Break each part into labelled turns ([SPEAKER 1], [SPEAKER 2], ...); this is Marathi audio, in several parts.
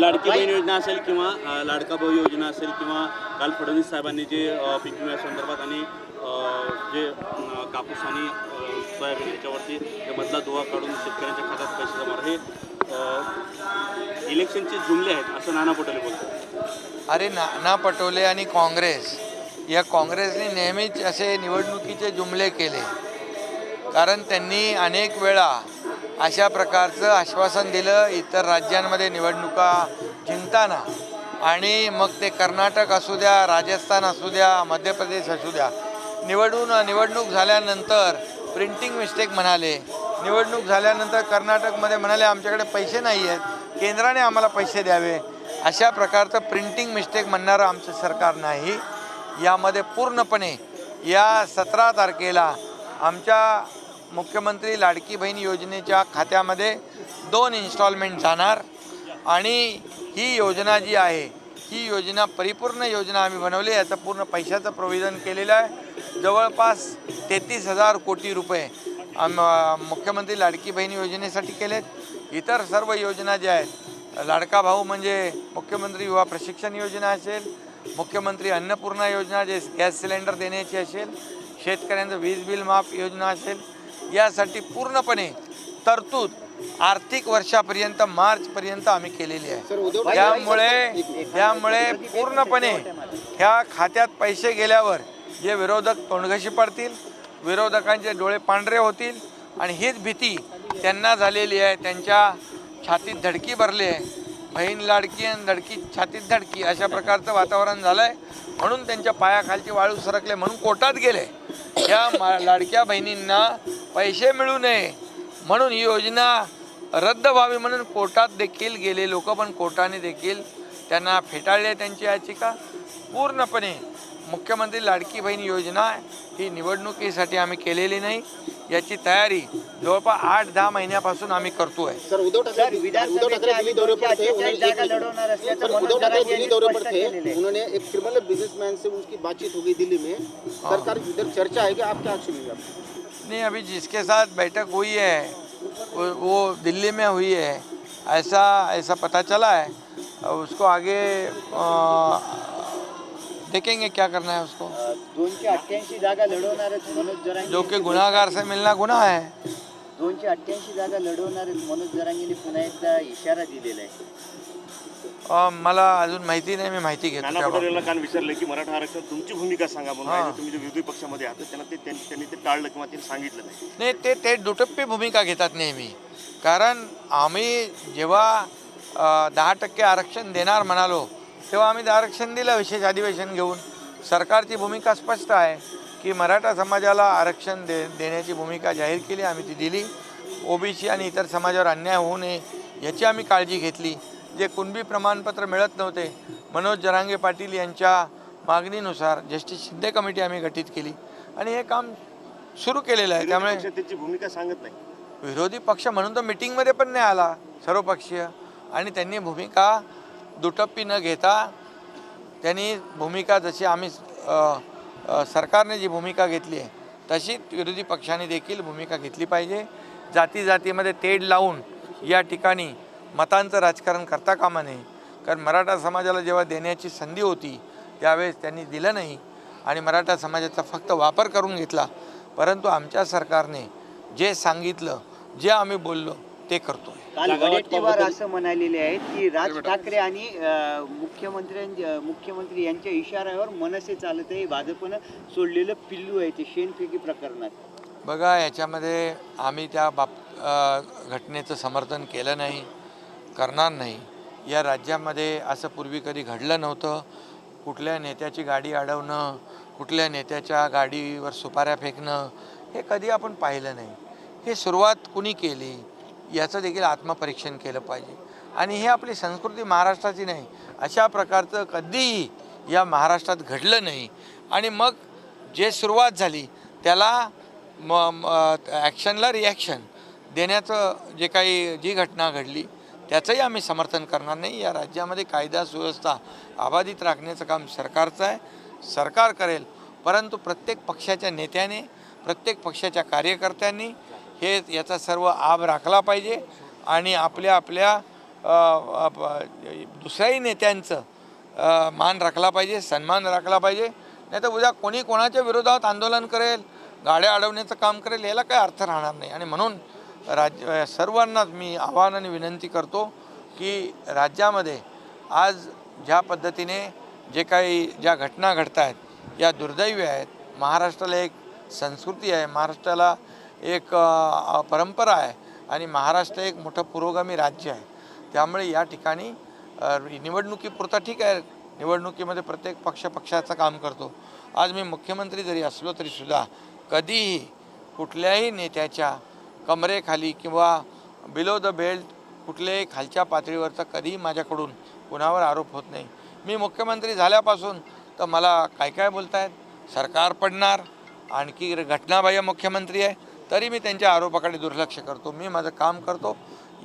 [SPEAKER 1] लाडकी बहीण योजना असेल किंवा लाडका भाऊ योजना असेल किंवा काल फडणवीस साहेबांनी जे पीक विम्या संदर्भात आणि जे कापूस आणि सोयाबीन याच्यावरती मधला दुवा काढून शेतकऱ्यांच्या खात्यात पैसे जमा हे इलेक्शनचे जुमले आहेत असं नाना पटोले बोलतात.
[SPEAKER 2] अरे नाना पटोले आणि काँग्रेस या काँग्रेसने नेहमीच असे निवडणुकीचे जुमले केले. कारण त्यांनी अनेक वेळा अशा प्रकारचं आश्वासन दिलं. इतर राज्यांमध्ये निवडणुका जिंकताना. आणि मग ते कर्नाटक असू द्या राजस्थान असू द्या मध्य प्रदेश असू द्या. निवडून निवडणूक झाल्यानंतर प्रिंटिंग मिस्टेक म्हणाले. निवडणूक झाल्यानंतर कर्नाटकमध्ये म्हणाले आमच्याकडे पैसे नाही आहेत केंद्राने आम्हाला पैसे द्यावे. अशा प्रकारचं प्रिंटिंग मिस्टेक म्हणणारं आमचं सरकार नाही. यामध्ये पूर्णपणे या सतरा तारखेला आमच्या मुख्यमंत्री लाडकी बहीण योजनेच्या खात्यामध्ये दोन इन्स्टॉलमेंट जाणार. आणि ही योजना जी आहे ही योजना परिपूर्ण योजना आम्ही बनवली याचं पूर्ण पैशाचं प्रोव्हिजन केलेलं आहे. जवळपास तेहतीस हजार कोटी रुपये आम मुख्यमंत्री लाडकी बहीण योजनेसाठी केलेत. इतर सर्व योजना ज्या आहेत लाडका भाऊ म्हणजे मुख्यमंत्री युवा प्रशिक्षण योजना असेल मुख्यमंत्री अन्नपूर्णा योजना जे गॅस सिलेंडर देण्याची असेल शेतकऱ्यांचं वीज बिल माफ योजना असेल यासाठी पूर्णपणे तरतूद आर्थिक वर्षापर्यंत मार्चपर्यंत आम्ही केलेली आहे त्यामुळे त्यामुळे पूर्णपणे ह्या खात्यात पैसे गेल्यावर जे विरोधक तोंडघशी पडतील विरोधकांचे डोळे पांढरे होतील आणि हीच भीती त्यांना झालेली आहे त्यांच्या छातीत धडकी भरली आहे बहीण लाडकी आणि धडकी छातीत धडकी अशा प्रकारचं वातावरण झालं आहे म्हणून त्यांच्या पायाखालची वाळू सरकले म्हणून कोर्टात गेले. या मा लाडक्या बहिणींना पैसे मिळू नये म्हणून ही योजना रद्द व्हावी म्हणून कोर्टात देखील गेले लोक पण कोर्टाने देखील त्यांना फेटाळले त्यांची याचिका. पूर्णपणे मुख्यमंत्री लाडकी बहीण योजना ही निवडणुकीसाठी आम्ही केलेली नाही. याची तयारी जवळपास आठ दहा महिन्यापासून आम्ही करतोय.
[SPEAKER 3] सर उद्धव ठाकरे उद्धव ठाकरे दिल्ली दौरे पर थे उन्होंने एक- सर उद्धव ठाकरे दिल्ली दौरे पर थे उन्होंने एक क्रिमिनल बिजनेसमैन से उसकी बातचीत हो गई दिल्ली में. सरकार इधर चर्चा है कि आप क्या
[SPEAKER 2] नहीं अभी जिसके साथ बैठक हुई है वो, दिल्ली में हुई है। ऐसा ऐसा पता चला है। उसको आगे देखेंगे क्या करना है उसको।
[SPEAKER 4] दोनशे अठ्ठ्याऐंशी जागा लढवणार आहेत मनोज जरांगे.
[SPEAKER 2] जो कि गुनाहगार से मिलना गुनाह है।
[SPEAKER 4] दोनशे अठ्ठ्याऐंशी जागा लढवणार आहेत मनोज जरांगेने पुन्हा एकदा इशारा दिलेला आहे.
[SPEAKER 2] अ, मला अजून माहिती नाही मी माहिती घेतो
[SPEAKER 1] नाना. पटोलेला काल विचारले की मराठा आरक्षण तुमची भूमिका सांगा म्हणून.
[SPEAKER 2] हां.
[SPEAKER 1] तुम्ही जे विरोधी पक्षामध्ये आहात त्यांना ते त्यांनी त्यांनी ते टाळलं किंवा त्यांनी सांगितलं नाही.
[SPEAKER 2] नाही ते ते दुटप्पी भूमिका घेतात नेहमी. कारण आम्ही जेव्हा दहा टक्के आरक्षण देणार म्हणालो तेव्हा आम्ही ते आरक्षण दिलं विशेष अधिवेशन घेऊन. सरकारची भूमिका स्पष्ट आहे की मराठा समाजाला आरक्षण दे देण्याची भूमिका जाहीर केली आम्ही ती दिली. ओबीसी आणि इतर समाजावर अन्याय होऊ नये याची आम्ही काळजी घेतली. जे कुणबी प्रमाणपत्र मिळत नव्हते मनोज जरांगे पाटील यांच्या मागणीनुसार जस्टिस शिंदे कमिटी आम्ही गठीत केली. आणि हे काम सुरू केलेलं आहे त्यामुळे
[SPEAKER 1] त्याची भूमिका सांगत नाही.
[SPEAKER 2] विरोधी पक्ष म्हणून तर मिटिंगमध्ये पण नाही आला सर्वपक्षीय. आणि त्यांनी भूमिका दुटप्पी न घेता त्यांनी भूमिका जशी आम्ही सरकारने जी भूमिका घेतली आहे तशीच विरोधी पक्षाने देखील भूमिका घेतली पाहिजे. जाती जातीमध्ये तेढ लावून या ठिकाणी मतांचं राजकारण करता कामा नये. कारण मराठा समाजाला जेव्हा देण्याची संधी होती त्यावेळेस त्यांनी दिलं नाही आणि मराठा समाजाचा फक्त वापर करून घेतला. परंतु आमच्या सरकारने जे सांगितलं जे आम्ही बोललो ते करतो
[SPEAKER 4] काल वडेट्टीवार असं म्हणालेले आहेत की राज ठाकरे आणि अं, मुख्यमंत्र्यां मुख्यमंत्री यांच्या इशाऱ्यावर मनसे चालत आहे. भाजपनं सोडलेलं पिल्लू आहे ते शेणफेकी प्रकरणात.
[SPEAKER 2] बघा याच्यामध्ये आम्ही त्या बाब अ, घटनेचं समर्थन केलं नाही करणार नाही. या राज्यामध्ये असं पूर्वी कधी घडलं नव्हतं. कुठल्या नेत्याची गाडी अडवणं कुठल्या नेत्याच्या गाडीवर सुपाऱ्या फेकणं हे कधी आपण पाहिलं नाही. हे सुरुवात कुणी केली? याचं देखील आत्मपरीक्षण केलं पाहिजे. आणि हे आपली संस्कृती महाराष्ट्राची नाही अशा प्रकारचं कधीही या महाराष्ट्रात घडलं नाही. आणि मग जे सुरुवात झाली त्याला म ॲक्शनला रिॲक्शन देण्याचं जे काही जी घटना घडली त्याचंही आम्ही समर्थन करणार नाही. या राज्यामध्ये कायदा सुव्यवस्था अबाधित राखण्याचं काम सरकारचं आहे सरकार करेल. परंतु प्रत्येक पक्षाच्या नेत्याने प्रत्येक पक्षाच्या कार्यकर्त्यांनी हे याचा सर्व आभ राखला पाहिजे आणि आपल्या आपल्या दुसऱ्याही नेत्यांचं मान राखला पाहिजे सन्मान राखला पाहिजे. नाही तर उद्या कोणी कोणाच्या विरोधात आंदोलन करेल गाड्या अडवण्याचं काम करेल याला काही अर्थ राहणार नाही. आणि म्हणून राज्य सर्वांनाच मी आव्हान आणि विनंती करतो की राज्यामध्ये आज ज्या पद्धतीने जे काही ज्या घटना घडत आहेत या दुर्दैवी आहेत महाराष्ट्राला एक संस्कृती आहे. महाराष्ट्राला एक परंपरा आहे आणि महाराष्ट्र एक मोठं पुरोगामी राज्य आहे. त्यामुळे या ठिकाणी निवडणुकीपुरता ठीक आहे. निवडणुकीमध्ये प्रत्येक पक्ष पक्षाचं काम करतो. आज मी मुख्यमंत्री जरी असलो तरीसुद्धा कधीही कुठल्याही नेत्याच्या कमरेखाली किंवा बिलो द बेल्ट कुठल्याही खालच्या पातळीवरचा कधीही माझ्याकडून कुणावर आरोप होत नाही. मी मुख्यमंत्री झाल्यापासून तर मला काय काय बोलतायत? सरकार पडणार. आणखी घटनाबाह्य मुख्यमंत्री आहे. तरी मी त्यांच्या आरोपाकडे दुर्लक्ष करतो. मी माझं काम करतो.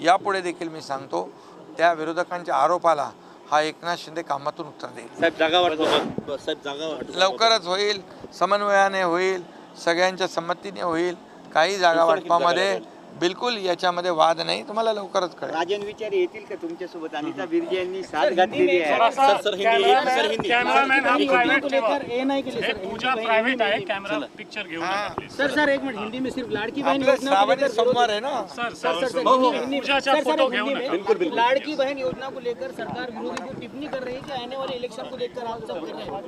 [SPEAKER 2] यापुढे देखील मी सांगतो त्या विरोधकांच्या आरोपाला हा एकनाथ शिंदे कामातून उत्तर देईल.
[SPEAKER 1] साहेब जागा वाटतो का? साहेब जागा वाटतो
[SPEAKER 2] लवकरच होईल समन्वयाने होईल सगळ्यांच्या संमतीने होईल काही जागा वाटपामध्ये बिलकुल याच्यामध्ये वाद नाही. तुम्हाला लवकरच कळेल.
[SPEAKER 4] राजन विचारे येतील का तुमच्यासोबत? अनिता बिर्जे यांनी साथ घातलेली आहे.
[SPEAKER 1] सर सर हिंदी एक सर हिंदी.
[SPEAKER 5] कॅमेरामॅन हा प्रायव्हेट ठेवा.
[SPEAKER 6] ये नहीं के लिए सर
[SPEAKER 5] पूजा प्रायव्हेट आहे कॅमेरा पिक्चर घेऊ नका प्लीज
[SPEAKER 6] सर सर एक मिनट हिंदी में सिर्फ लाड़की बहन योजना को
[SPEAKER 2] श्रावणी
[SPEAKER 6] लेकर
[SPEAKER 2] सोमवार ना?
[SPEAKER 5] सर
[SPEAKER 6] सर
[SPEAKER 5] सर हो, पूजाचा
[SPEAKER 6] में लाड़की बहन योजना को लेकर सरकार विरोधी को टिप्पणी कर रही है कि आने वाले इलेक्शन को देखकर आप सब कर रहे हैं?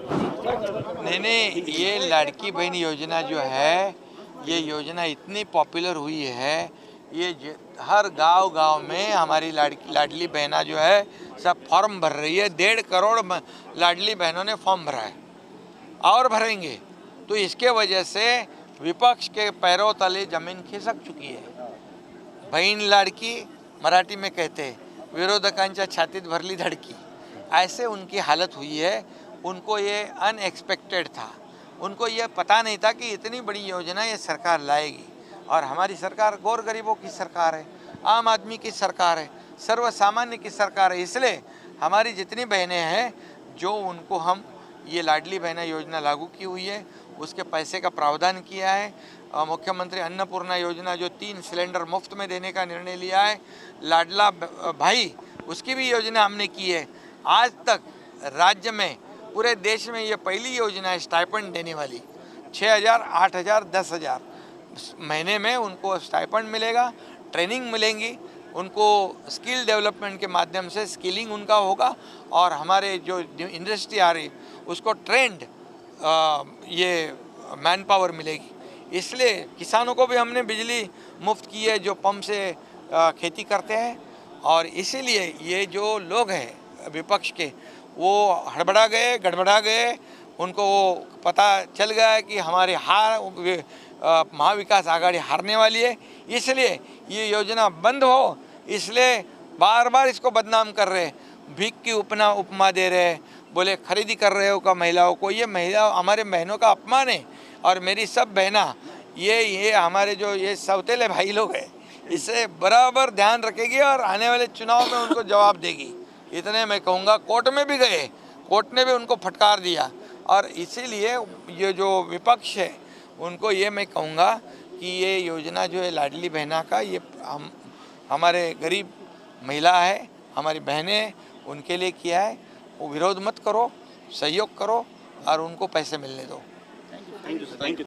[SPEAKER 2] नहीं नहीं ये लड़की बहन योजना जो है ये योजना इतनी पॉपुलर हुई है, ये हर गाँव गाँव में हमारी लाड़की लाडली बहना जो है, सब फॉर्म भर रही है, डेढ़ करोड़ लाडली बहनों ने फॉर्म भरा है, और भरेंगे। तो इसके वजह से विपक्ष के पैरों तले ज़मीन खिसक चुकी है। बहन लाडकी मराठी में कहते विरोधकांच्या छातीत भरली धड़की। ऐसे उनकी हालत हुई है, उनको ये अनएक्सपेक्टेड था। उनको ये पता नहीं था कि इतनी बड़ी योजना ये सरकार लाएगी। और हमारी सरकार गौर गरीबों की सरकार है, आम आदमी की सरकार है सर्व सामान्य की सरकार है। इसलिए हमारी जितनी बहनें हैं, जो उनको हम ये लाडली बहना योजना लागू की हुई है, उसके पैसे का प्रावधान किया है मुख्यमंत्री अन्नपूर्णा योजना जो तीन सिलेंडर मुफ़्त में देने का निर्णय लिया है, लाडला भाई, उसकी भी योजना हमने की है। आज तक राज्य में पूरे देश में ये पहली योजना है स्टाइपेंड देने वाली। छः हज़ार, आठ हज़ार, दस हज़ार। महीने में उनको स्टाइपेंड मिलेगा ट्रेनिंग मिलेंगी, उनको स्किल डेवलपमेंट के माध्यम से स्किलिंग उनका होगा और हमारे जो इंडस्ट्री आ रही, उसको ट्रेंड ये मैन पावर मिलेगी। इसलिए किसानों को भी हमने बिजली मुफ़्त की है, जो पंप से खेती करते हैं और इसीलिए ये जो लोग हैं, विपक्ष के वो हड़बड़ा गए, गड़बड़ा गए। उनको वो पता चल गया कि हमारे हार महाविकास आघाड़ी हारने वाली है। इसलिए ये योजना बंद हो, इसलिए बार बार इसको बदनाम कर रहे भीख की उपना उपमा दे रहे बोले, खरीदी कर रहे हो का महिलाओं को? ये महिला, हमारे बहनों का अपमान है। और मेरी सब बहना, ये ये हमारे जो, ये सौतेले भाई लोग हैं, इसे बराबर ध्यान रखेगी और आने वाले चुनाव में उनको जवाब देगी। इतने मैं कहूँगा कोर्ट में भी गए, कोर्ट ने भी उनको फटकार दिया। और इसीलिए ये जो विपक्ष है, उनको ये मैं कहूँगा कि ये योजना जो है लाडली बहना का, ये हम, हमारे गरीब महिला है, हमारी बहनें उनके लिए किया है, वो विरोध मत करो, सहयोग करो और उनको पैसे मिलने दो।
[SPEAKER 1] Thank you sir thank you